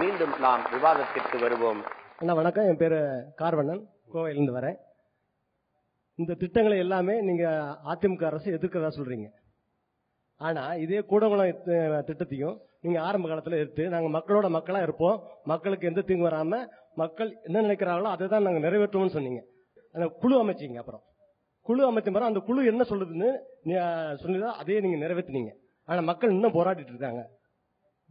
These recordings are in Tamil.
மீண்டும் நாம் விவாதத்திற்கு வருவோம். அண்ணா வணக்கம். என் பேர் கார்வண்ணன். கோவையிலேருந்து வரேன். இந்த திட்டங்களை எல்லாமே நீங்க அதிமுக அரசு எதிர்க்கிறதா சொல்றீங்க. ஆனா இதே கூடங்குளம் திட்டத்தையும் நீங்க ஆரம்ப காலத்துல எடுத்து நாங்க மக்களோட மக்களா இருப்போம். மக்களுக்கு எந்த தீங்கு வராம மக்கள் என்ன நினைக்கிறாங்களோ அதை தான் நாங்க நிறைவேற்றுவோம்னு சொன்னீங்க. அந்த குழு அமைச்சீங்க அப்புறம். குழு அமைச்ச பிறகு அந்த குழு என்ன சொல்லுதுன்னு நீ அதையே நீங்க நிறைவேற்றினீங்க ஆனா மக்கள் இன்னும் போராடிட்டு இருக்காங்க.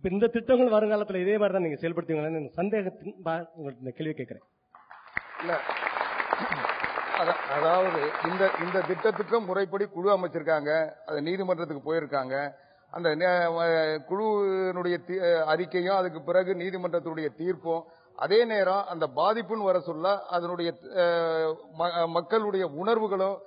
இந்த திட்டங்கள் வருங்காலத்தில் இதே மாதிரி தான் நீங்க செயல்படுத்துவீங்களான்னு எனக்கு சந்தேகத்தின் உங்களுக்கு இந்த கேள்வி கேட்கிறேன். அதாவது இந்த இந்த திட்டத்துக்கும் முறைப்படி குழு அமைச்சிருக்காங்க. அது நீதிமன்றத்துக்கு போயிருக்காங்க. அந்த நே- குழுவினுடைய தீ- அறிக்கையும் அதுக்கு பிறகு நீதிமன்றத்தினுடைய தீர்ப்பும் அதே நேரம் அந்த பாதிப்புன்னு வர சொல்ல அதனுடைய ம- மக்களுடைய உணர்வுகளும்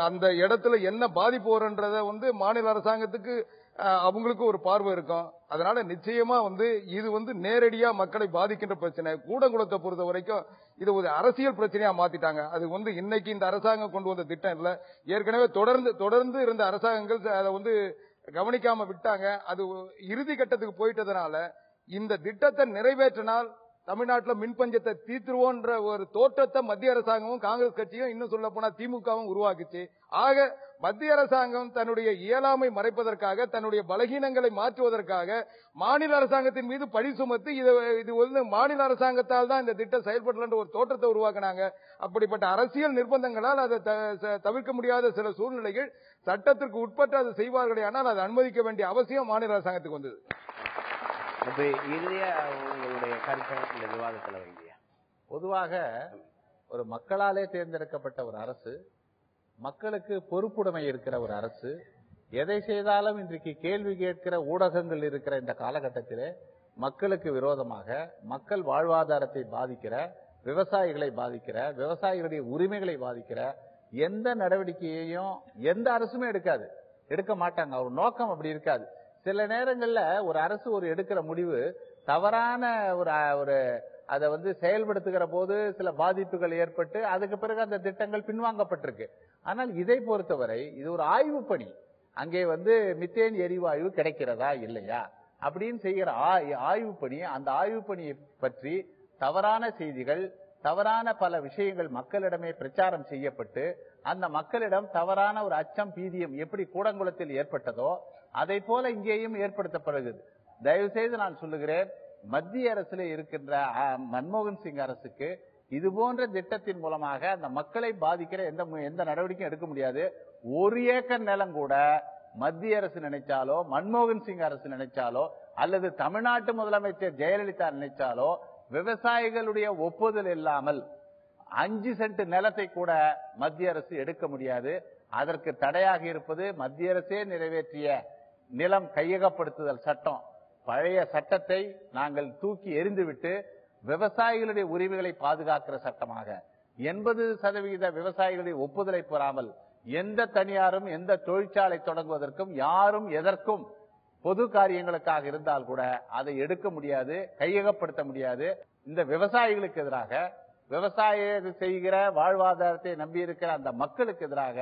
அந்த இடத்துல என்ன பாதிப்பு வரும்ன்றத வந்து மாநில அரசாங்கத்துக்கு அவங்களுக்கு ஒரு பார்வை இருக்கும். அதனால நிச்சயமா வந்து இது வந்து நேரடியா மக்களை பாதிக்கின்ற பிரச்சனை. கூடங்குளத்தை பொறுத்த வரைக்கும் இது ஒரு அரசியல் பிரச்சனையா மாத்திட்டாங்க. அது வந்து இன்னைக்கு இந்த அரசாங்கம் கொண்டு வந்த திட்டம் இல்ல. ஏற்கனவே தொடர்ந்து தொடர்ந்து இருந்த அரசாங்கங்கள் அதை வந்து கவனிக்காம விட்டாங்க. அது இறுதி கட்டத்துக்கு போயிட்டதுனால இந்த திட்டத்தை நிறைவேற்றினால் தமிழ்நாட்டில் மின்பஞ்சத்தை தீர்த்துருவோன்ற ஒரு தோற்றத்தை மத்திய அரசாங்கமும் காங்கிரஸ் கட்சியும் இன்னும் சொல்ல போனா திமுகவும் உருவாக்குச்சு. ஆக மத்திய அரசாங்கம் தன்னுடைய இயலாமை மறைப்பதற்காக தன்னுடைய பலகீனங்களை மாற்றுவதற்காக மாநில அரசாங்கத்தின் மீது பழி சுமத்தி இது இது வந்து மாநில அரசாங்கத்தால் தான் இந்த திட்டம் செயல்படலன்ற ஒரு தோற்றத்தை உருவாக்குனாங்க. அப்படிப்பட்ட அரசியல் நிர்பந்தங்களால் அதை த- தவிர்க்க முடியாத சில சூழ்நிலைகள் சட்டத்திற்கு உட்பட்டு அதை செய்வார்களே ஆனால் அதை அனுமதிக்க வேண்டிய அவசியம் மாநில அரசாங்கத்துக்கு வந்தது. இப்ப இறுதியா உங்களுடைய கருத்தை இந்த விவாதத்துல வைங்க. பொதுவாக ஒரு மக்களாலே தேர்ந்தெடுக்கப்பட்ட ஒரு அரசு மக்களுக்கு பொறுப்புடைமை இருக்கிற ஒரு அரசு எதை செய்தாலும் இன்றைக்கு கேள்வி கேட்கிற ஊடகங்கள் இருக்கிற இந்த காலகட்டத்திலே மக்களுக்கு விரோதமாக மக்கள் வாழ்வாதாரத்தை பாதிக்கிற விவசாயிகளை பாதிக்கிற விவசாயிகளுடைய உரிமைகளை பாதிக்கிற எந்த நடவடிக்கையையும் எந்த அரசுமே எடுக்காது. எடுக்க மாட்டாங்க. அவர் நோக்கம் அப்படி இருக்காது. சில நேரங்கள்ல ஒரு அரசு ஒரு எடுக்கிற முடிவு தவறான ஒரு ஒரு அதை வந்து செயல்படுத்துகிற போது சில பாதிப்புகள் ஏற்பட்டு அதுக்கு பிறகு அந்த திட்டங்கள் பின்வாங்கப்பட்டிருக்கு. ஆனால் இதை பொறுத்தவரை இது ஒரு ஆய்வு பணி. அங்கே வந்து மித்தேன் எரிவாயு கிடைக்கிறதா இல்லையா? அப்படின்னு செய்கிற ஆய்- ஆய்வு பணி அந்த ஆய்வு பணியை பற்றி தவறான செய்திகள் தவறான பல விஷயங்கள் மக்களிடமே பிரச்சாரம் செய்யப்பட்டு அந்த மக்களிடம் தவறான ஒரு அச்சம் பீதியம் எப்படி கூடங்குளத்தில் ஏற்பட்டதோ அதை போல இங்கேயும் ஏற்படுத்தப்படுகிறது. தயவு செய்து நான் சொல்லுகிறேன் மத்திய அரசுல இருக்கின்ற மன்மோகன் சிங் அரசுக்கு இது போன்ற திட்டத்தின் மூலமாக அந்த மக்களை பாதிக்கிற எந்த மு- எந்த நடவடிக்கையும் எடுக்க முடியாது. ஒரு ஏக்கர் நிலம் கூட மத்திய அரசு நினைச்சாலோ மன்மோகன் சிங் அரசு நினைச்சாலோ அல்லது தமிழ்நாட்டு முதலமைச்சர் ஜெயலலிதா நினைச்சாலோ விவசாயிகளுடைய ஒப்புதல் இல்லாமல் அஞ்சு சென்ட் நிலத்தை கூட மத்திய அரசு எடுக்க முடியாது. அதற்கு தடையாக இருப்பது மத்திய அரசே நிறைவேற்றிய நிலம் கையகப்படுத்துதல் சட்டம். பழைய சட்டத்தை நாங்கள் தூக்கி எறிந்துவிட்டு விவசாயிகளுடைய உரிமைகளை பாதுகாக்கிற சட்டமாக. எண்பது சதவிகித விவசாயிகளுடைய ஒப்புதலை பெறாமல் எந்த தனியாரும் எந்த தொழிற்சாலை தொடங்குவதற்கும் யாரும் எதற்கும் பொது காரியங்களுக்காக இருந்தால் கூட அதை எடுக்க முடியாது கையகப்படுத்த முடியாது. இந்த விவசாயிகளுக்கு எதிராக விவசாய செய்கிற வாழ்வாதாரத்தை நம்பியிருக்கிற அந்த மக்களுக்கு எதிராக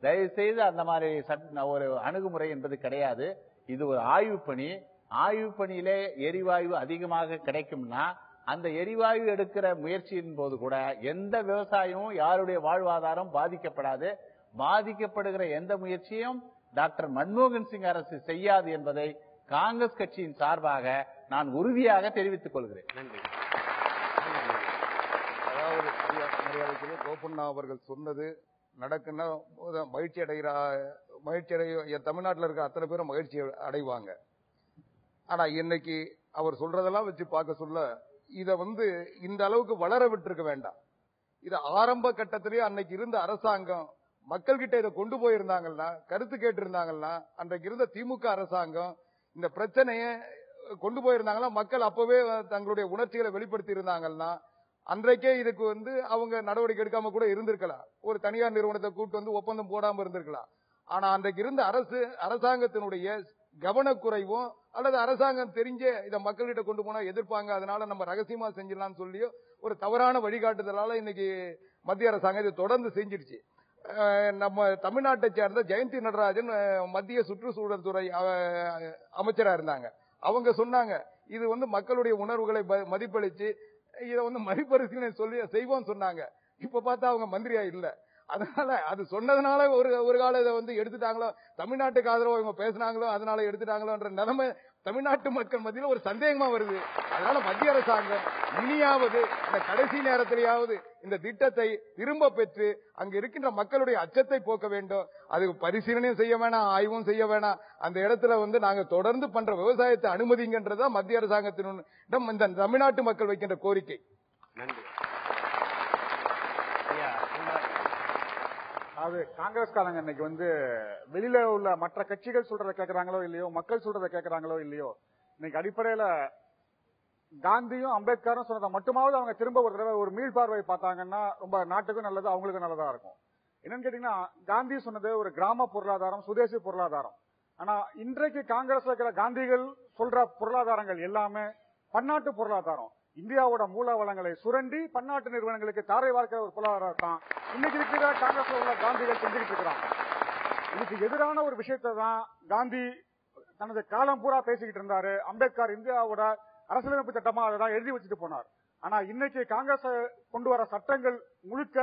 தயவு செய்து அந்த மாதிரி சட்- ஒரு அணுகுமுறை என்பது கிடையாது. இது ஒரு ஆய்வு பணி. ஆய்வு பணியிலே எரிவாயு அதிகமாக கிடைக்கும்னா அந்த எரிவாயு எடுக்கிற முயற்சியின் போது கூட எந்த விவசாயமும் யாருடைய வாழ்வாதாரம் பாதிக்கப்படாது. பாதிக்கப்படுகிற எந்த முயற்சியும் டாக்டர் மன்மோகன் சிங் அரசு செய்யாது என்பதை காங்கிரஸ் கட்சியின் சார்பாக நான் உறுதியாக தெரிவித்துக் கொள்கிறேன். நன்றி. அதாவது கோபண்ணா அவர்கள் சொன்னது நடக்குன்னா மகிழ்ச்சி அடைகிறா மகிழ்ச்சி அடைய என் தமிழ்நாட்டில் இருக்க அத்தனை பேரும் மகிழ்ச்சி அடைவாங்க. ஆனா இன்னைக்கு அவர் சொல்றதெல்லாம் வச்சு பார்க்க சொல்ல இதை வந்து இந்த அளவுக்கு வளர விட்டுருக்க வேண்டாம். இது ஆரம்ப கட்டத்திலேயே அன்னைக்கு இருந்த அரசாங்கம் மக்கள்கிட்ட இதை கொண்டு போயிருந்தாங்கன்னா கருத்து கேட்டிருந்தாங்கன்னா அன்றைக்கு இருந்த திமுக அரசாங்கம் இந்த பிரச்சனையை கொண்டு போயிருந்தாங்கன்னா மக்கள் அப்பவே தங்களுடைய உணர்ச்சிகளை வெளிப்படுத்தி இருந்தாங்கன்னா அன்றைக்கே இதுக்கு வந்து அவங்க நடவடிக்கை எடுக்காம கூட இருந்திருக்கலாம். ஒரு தனியார் நிறுவனத்தை கூட்டு வந்து ஒப்பந்தம் போடாம இருந்திருக்கலாம். ஆனா அன்றைக்கு இருந்த அரசு அரசாங்கத்தினுடைய கவனக்குறைவும் அல்லது அரசாங்கம் தெரிஞ்சே இதை மக்கள்கிட்ட கொண்டு போனா எதிர்ப்பாங்க அதனால நம்ம ரகசியமா செஞ்சிடலாம்னு சொல்லியோ ஒரு தவறான வழிகாட்டுதலால இன்னைக்கு மத்திய அரசாங்கம் இதை தொடர்ந்து செஞ்சிருச்சு நம்ம தமிழ்நாட்டை சேர்ந்த ஜெயந்தி நடராஜன் மத்திய சுற்றுச்சூழல் துறை அமைச்சராக அமைச்சரா இருந்தாங்க. அவங்க சொன்னாங்க இது வந்து மக்களுடைய உணர்வுகளை ப- மதிப்பளிச்சு இதை வந்து மறுபரிசீலனை சொல்லி செய்வோம் சொன்னாங்க. இப்ப பார்த்தா அவங்க மந்திரியா இல்ல. அதனால அது சொன்னதுனால ஒரு ஒரு காலம் இதை வந்து எடுத்துட்டாங்களோ தமிழ்நாட்டுக்கு ஆதரவா இவங்க பேசுனாங்களோ அதனால எடுத்துட்டாங்களோன்ற நிலைமை தமிழ்நாட்டு மக்கள் மத்தியில் ஒரு சந்தேகமா வருது. அதனால மத்திய அரசாங்கம் இனியாவது இந்த கடைசி நேரத்திலேயாவது இந்த திட்டத்தை திரும்ப பெற்று அங்க இருக்கின்ற மக்களுடைய அச்சத்தை போக்க வேண்டும். அதுக்கு பரிசீலனையும் செய்ய வேணாம் ஆய்வும் செய்ய வேணாம். அந்த இடத்துல வந்து நாங்க தொடர்ந்து பண்ற விவசாயத்தை அனுமதிங்கன்றதா மத்திய அரசாங்கத்தினிடம் இந்த தமிழ்நாட்டு மக்கள் வைக்கின்ற கோரிக்கை. நன்றி ஐயா உங்க- அது காங்கிரஸ்காரங்க இன்னைக்கு வந்து வெளியில உள்ள மற்ற கட்சிகள் சொல்றத கேக்குறாங்களோ இல்லையோ மக்கள் சொல்றத கேக்குறாங்களோ இல்லையோ இன்னைக்கு அடிப்படையில காந்தியும் அம்பேத்கரும் சொன்னதை மட்டுமாவது அவங்க திரும்ப ஒரு தடவை ஒரு மீள்பார்வை பார்த்தாங்கன்னா ரொம்ப நாட்டுக்கும் நல்லது அவங்களுக்கும் நல்லதா இருக்கும். என்னன்னு கேட்டீங்கன்னா காந்தி சொன்னது ஒரு கிராம பொருளாதாரம் சுதேசி பொருளாதாரம். ஆனா இன்றைக்கு காங்கிரஸ் இருக்கிற காந்திகள் சொல்ற பொருளாதாரங்கள் எல்லாமே பன்னாட்டு பொருளாதாரம். இந்தியாவோட மூல வளங்களை சுரண்டி பன்னாட்டு நிறுவனங்களுக்கு தாரை வார்க்கிற ஒரு பொருளாதாரம் தான் இன்னைக்கு இருக்கிற காங்கிரஸ்ல உள்ள காந்திகள் செஞ்சுக்கிட்டு இருக்கிறாங்க. இதுக்கு எதிரான ஒரு விஷயத்தை தான் காந்தி தனது காலம் பூரா பேசிக்கிட்டு இருந்தாரு. அம்பேத்கர் இந்தியாவோட அரசியலமைப்பு சட்டமா அதை தான் எழுதி வச்சுட்டு போனார். ஆனா இன்னைக்கு காங்கிரஸ் கொண்டு வர சட்டங்கள் முழுக்க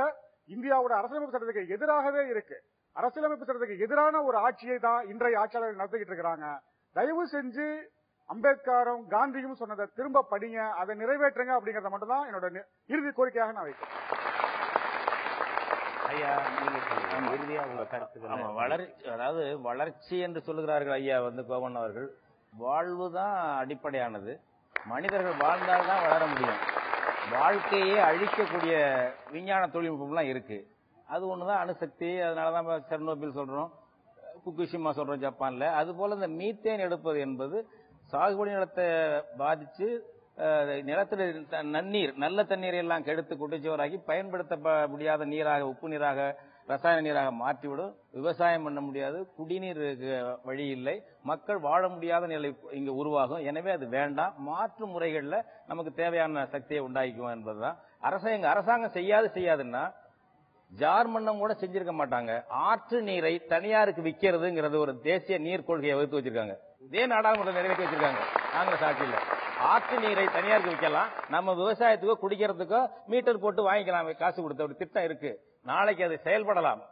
இந்தியாவோட அரசியலமைப்பு சட்டத்துக்கு எதிராகவே இருக்கு. அரசியலமைப்பு சட்டத்துக்கு எதிரான ஒரு ஆட்சியை தான் இன்றைய ஆட்சியாளர்கள் நடத்திக்கிட்டு இருக்கிறாங்க. தயவு செஞ்சு அம்பேத்கரும் காந்தியும் சொன்னதை திரும்ப படிங்க அதை நிறைவேற்றுங்க அப்படிங்கறத மட்டும் தான் என்னோட இறுதி கோரிக்கையாக நான் வைக்கிறேன். ஐயா. இறுதியா உங்க ஆமா வளர்ச்சி அதாவது வளர்ச்சி என்று சொல்லுகிறார்கள் ஐயா வந்து கோவன் அவர்கள். வாழ்வு தான் அடிப்படையானது. மனிதர்கள் வாழ்ந்தால்தான் வளர முடியும். வாழ்க்கையே அழிக்கக்கூடிய விஞ்ஞான தொழில்நுட்பம்லாம் இருக்கு. அது ஒண்ணுதான் அணுசக்தி அதனாலதான் நம்ம செர்னோபில் சொல்றோம். புக்குஷிமா சொல்றோம் ஜப்பான்ல. அது போல இந்த மீத்தேன் எடுப்பது என்பது சாகுபடி நிலத்தை பாதிச்சு நிலத்தில் த- நன்னீர் நல்ல தண்ணீரை எல்லாம் கெடுத்து குட்டிச்சுவராக்கி பயன்படுத்த முடியாத நீராக உப்பு நீராக ரசாயன நீராக மாற்றிவிடும். விவசாயம் பண்ண முடியாது. குடிநீர் வழி இல்லை. மக்கள் வாழ முடியாத நிலை இங்கு உருவாகும். எனவே அது வேண்டாம். மாற்று முறைகளில் நமக்கு தேவையான சக்தியை உண்டாக்கிக்கும் என்பதுதான். அரசாங்கம் அரசாங்கம் செய்யாது செய்யாதுன்னா ஜார் மன்னம் கூட செஞ்சிருக்க மாட்டாங்க. ஆற்று நீரை தனியாருக்கு விக்கிறதுங்கிறது ஒரு தேசிய நீர் கொள்கையை வகுத்து வச்சிருக்காங்க. இதே நாடாளுமன்றம் நிறைவேற்றி வச்சிருக்காங்க. காங்கிரஸ் ஆட்சியில். ஆற்று நீரை தனியாருக்கு விற்கலாம். நம்ம விவசாயத்துக்கோ குடிக்கிறதுக்கோ மீட்டர் போட்டு வாங்கிக்கலாம். காசு கொடுத்த ஒரு திட்டம் இருக்கு. நாளைக்கு அது செயல்படலாம்.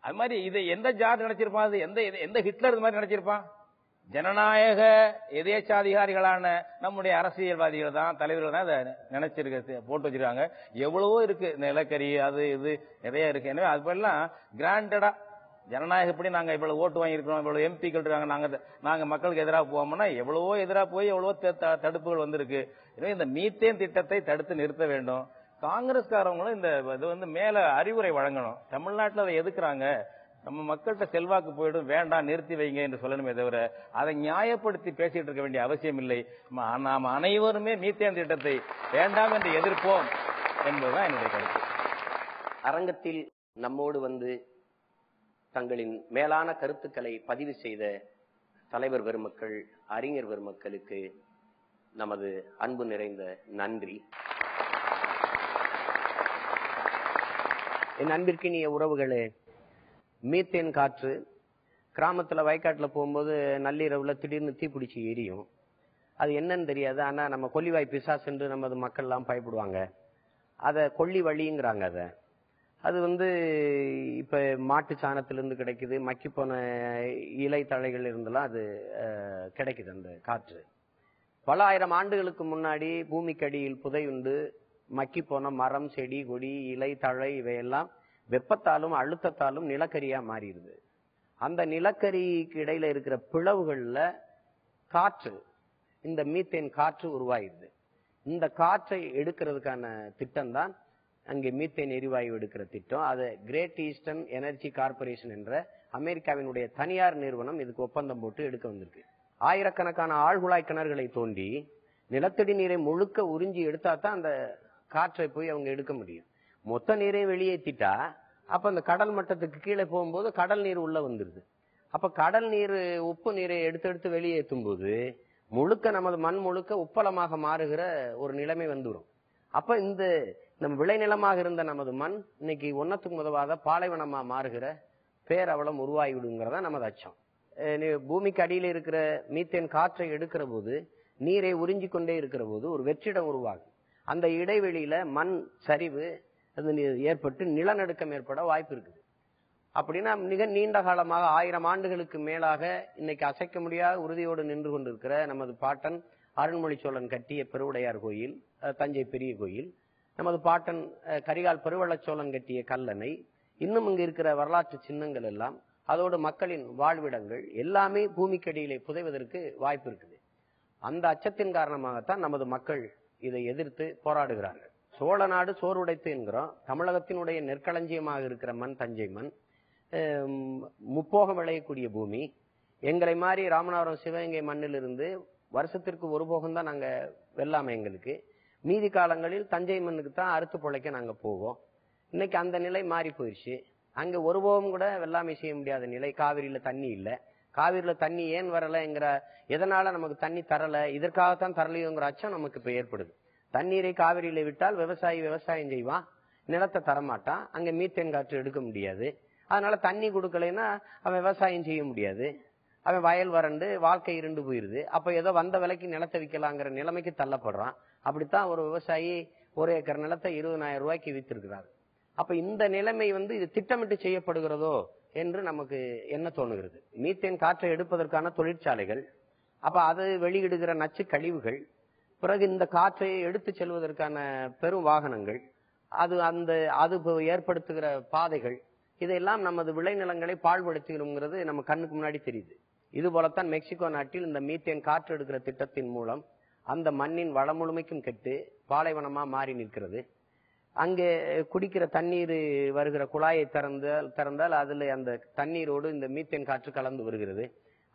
அது மாதிரி இதை எந்த ஜார் நினைச்சிருப்பான்? அது எந்த எந்த ஹிட்லர் இது மாதிரி நினைச்சிருப்பான்? ஜனநாயக எதேச்சாதிகாரிகளான நம்முடைய அரசியல்வாதிகள் தான் தலைவர்கள் தான் இதை நினைச்சிருக்க போட்டு வச்சிருக்காங்க. எவ்வளவோ இருக்கு. நிலக்கரி அது இது நிறைய இருக்கு. எனவே அது போலாம் கிராண்டடா ஜனநாயகப்படி நாங்க இவ்வளவு ஓட்டு வாங்கியிருக்கிறோம் இவ்வளவு எம்பிக்கள் இருக்காங்க நாங்க நாங்க மக்களுக்கு எதிராக போவோம்னா எவ்வளவோ எதிராக போய் எவ்வளவோ த- தடுப்புகள் வந்திருக்கு. எனவே இந்த மீத்தேன் திட்டத்தை தடுத்து நிறுத்த வேண்டும். காங்கிரஸ்காரங்களும் இந்த இது வந்து மேல அறிவுரை வழங்கணும். தமிழ்நாட்டில் அதை எதுக்குறாங்க? நம்ம மக்கள்கிட்ட செல்வாக்கு போயிடும் வேண்டாம் நிறுத்தி வைங்க என்று சொல்லணுமே தவிர அதை நியாயப்படுத்தி பேசிட்டு இருக்க வேண்டிய அவசியம் இல்லை. நாம் அனைவருமே மீத்தேன் திட்டத்தை வேண்டாம் என்று எதிர்ப்போம் என்பதுதான் என்னுடைய கருத்து. அரங்கத்தில் நம்மோடு வந்து தங்களின் மேலான கருத்துக்களை பதிவு செய்த தலைவர் பெருமக்கள் அறிஞர் பெருமக்களுக்கு நமது அன்பு நிறைந்த நன்றி. என் அன்பிற்கினிய உறவுகளே மீத்தேன் காற்று. கிராமத்தில் வயக்காட்டில் போகும்போது நள்ளிரவில் திடீர்னு தீப்பிடிச்சி எரியும். அது என்னன்னு தெரியாது. ஆனால் நம்ம கொல்லிவாய் பிசாசுன்று நமது மக்கள்லாம் பயப்படுவாங்க. அதை கொல்லி வழிங்கிறாங்க அதை. அது வந்து இப்போ மாட்டு சாணத்திலிருந்து கிடைக்குது. மக்கி இலை தழைகள் இருந்தெல்லாம் அது கிடைக்குது அந்த காற்று. பல ஆயிரம் ஆண்டுகளுக்கு முன்னாடி பூமிக்கடியில் புதையுண்டு. மக்கி போன மரம் செடி கொடி இலை தழை இவையெல்லாம் வெப்பத்தாலும் அழுத்தத்தாலும் நிலக்கரியா மாறிடுது. அந்த நிலக்கரிக்கு இடையில இருக்கிற பிளவுகள்ல காற்று இந்த மீத்தேன் காற்று உருவாயிருது இந்த காற்றை எடுக்கிறதுக்கான திட்டம் தான் அங்கே மீத்தேன் எரிவாயு எடுக்கிற திட்டம். அது கிரேட் ஈஸ்டர்ன் எனர்ஜி கார்பரேஷன் என்ற அமெரிக்காவினுடைய தனியார் நிறுவனம் இதுக்கு ஒப்பந்தம் போட்டு எடுக்க வந்திருக்கு. ஆயிரக்கணக்கான ஆழ்குழாய் கிணறுகளை தோண்டி நிலத்தடி நீரை முழுக்க உறிஞ்சி எடுத்தா தான் அந்த காற்றை போய் அவங்க எடுக்க முடியும். மொத்த நீரையும் வெளியேற்றிட்டா அப்ப அந்த கடல் மட்டத்துக்கு கீழே போகும்போது கடல் நீர் உள்ள வந்துருது. அப்ப கடல் நீர் உப்பு நீரை எடுத்து எடுத்து வெளியேற்றும் போது முழுக்க நமது மண் முழுக்க உப்பளமாக மாறுகிற ஒரு நிலைமை வந்துடும் அப்ப இந்த நம் விளைநிலமாக இருந்த நமது மண் இன்னைக்கு ஒன்னத்துக்கு முதவாத பாலைவனமா மாறுகிற பேரவலம் உருவாகிவிடுங்கிறதா நமது அச்சம். பூமிக்கு அடியில் இருக்கிற மீத்தேன் காற்றை எடுக்கிற போது நீரை உறிஞ்சிக் கொண்டே இருக்கிற போது ஒரு வெற்றிடம் உருவாகும். அந்த இடைவெளியில மண் சரிவு அது ஏற்பட்டு நிலநடுக்கம் ஏற்பட வாய்ப்பு இருக்குது. அப்படின்னா மிக நீண்ட காலமாக ஆயிரம் ஆண்டுகளுக்கு மேலாக இன்னைக்கு அசைக்க முடியாத உறுதியோடு நின்று கொண்டிருக்கிற நமது பாட்டன் அருண்மொழி சோழன் கட்டிய பெருவுடையார் கோயில் தஞ்சை பெரிய கோயில் நமது பாட்டன் கரிகால் பெருவள்ளச்சோழன் கட்டிய கல்லணை இன்னும் இங்கு இருக்கிற வரலாற்று சின்னங்கள் எல்லாம் அதோடு மக்களின் வாழ்விடங்கள் எல்லாமே பூமிக்கடியிலே புதைவதற்கு வாய்ப்பு இருக்குது. அந்த அச்சத்தின் காரணமாகத்தான் நமது மக்கள் இதை எதிர்த்து போராடுகிறார்கள். சோழ நாடு சோறுடைத்து என்கிறோம். தமிழகத்தினுடைய நெற்களஞ்சியமாக இருக்கிற மண் தஞ்சை மண். முப்போகம் விளையக்கூடிய பூமி. எங்களை மாதிரி ராமநாதபுரம் சிவகங்கை மண்ணிலிருந்து வருஷத்திற்கு ஒரு போகம் தான் நாங்கள் வெள்ளாமை எங்களுக்கு. மீதி காலங்களில் தஞ்சை மண்ணுக்கு தான் அறுத்து பிழைக்க நாங்கள் போவோம். இன்னைக்கு அந்த நிலை மாறி போயிடுச்சு அங்கே ஒரு போகம் கூட வெள்ளாமை செய்ய முடியாத நிலை. காவிரியில் தண்ணி இல்லை. காவிரியில் தண்ணி ஏன் வரலைங்கிற எதனால நமக்கு தண்ணி தரலை? இதற்காகத்தான் தரலையோங்கிற அச்சம் நமக்கு இப்போ ஏற்படுது. தண்ணீரை காவிரியில விட்டால் விவசாயி விவசாயம் செய்வான் நிலத்தை தரமாட்டான் அங்க மீத்தேன் காற்று எடுக்க முடியாது. அதனால தண்ணி கொடுக்கலைன்னா அவன் விவசாயம் செய்ய முடியாது. அவன் வயல் வறண்டு வாழ்க்கை இருண்டு போயிருது. அப்ப ஏதோ வந்த விலைக்கு நிலத்தை விற்கலாங்கிற நிலைமைக்கு தள்ளப்படுறான். அப்படித்தான் ஒரு விவசாயி ஒரு ஏக்கர் நிலத்தை இருபதாயிரம் ரூபாய்க்கு வித்திருக்கிறார். அப்ப இந்த நிலைமை வந்து இது திட்டமிட்டு செய்யப்படுகிறதோ என்று நமக்கு என்ன தோணுகிறது? மீத்தேன் காற்றை எடுப்பதற்கான தொழிற்சாலைகள் அப்ப அது வெளியிடுகிற நச்சு கழிவுகள் பிறகு இந்த காற்றை எடுத்து செல்வதற்கான பெரும் வாகனங்கள் அது அந்த அது ஏற்படுத்துகிற பாதைகள் இதெல்லாம் நமது விளைநிலங்களை பாழ்படுத்துகிறோங்கிறது நம்ம கண்ணுக்கு முன்னாடி தெரியுது. இது போலத்தான் மெக்சிகோ நாட்டில் இந்த மீத்தேன் காற்று எடுக்கிற திட்டத்தின் மூலம் அந்த மண்ணின் வளம் முழுமைக்கும் கெட்டு பாலைவனமா மாறி நிற்கிறது. அங்கே குடிக்கிற தண்ணீர் வருகிற குழாயை திறந்தால் திறந்தால் அதில் அந்த தண்ணீரோடு இந்த மீத்தேன் காற்று கலந்து வருகிறது.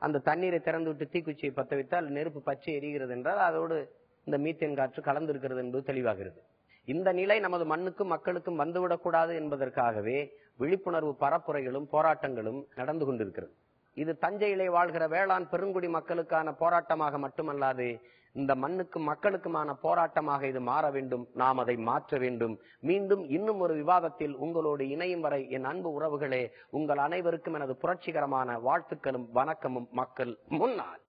அந்த தண்ணீரை திறந்து விட்டு தீக்குச்சியை பத்த வைத்தால் நெருப்பு பச்சை எரிகிறது என்றால் அதோடு இந்த மீத்தேன் காற்று கலந்திருக்கிறது என்பது தெளிவாகிறது. இந்த நிலை நமது மண்ணுக்கும் மக்களுக்கும் வந்துவிடக்கூடாது என்பதற்காகவே விழிப்புணர்வு பரப்புரைகளும் போராட்டங்களும் நடந்து கொண்டிருக்கிறது. இது தஞ்சையிலே வாழ்கிற வேளாண் பெருங்குடி மக்களுக்கான போராட்டமாக மட்டுமல்லாது இந்த மண்ணுக்கும் மக்களுக்குமான போராட்டமாக இது மாற வேண்டும் நாம் அதை மாற்ற வேண்டும். மீண்டும் இன்னும் ஒரு விவாதத்தில் உங்களோடு இணையும் வரை என் அன்பு உறவுகளே உங்கள் அனைவருக்கும் எனது புரட்சிகரமான வாழ்த்துக்களும் வணக்கமும் மக்கள் முன்னால்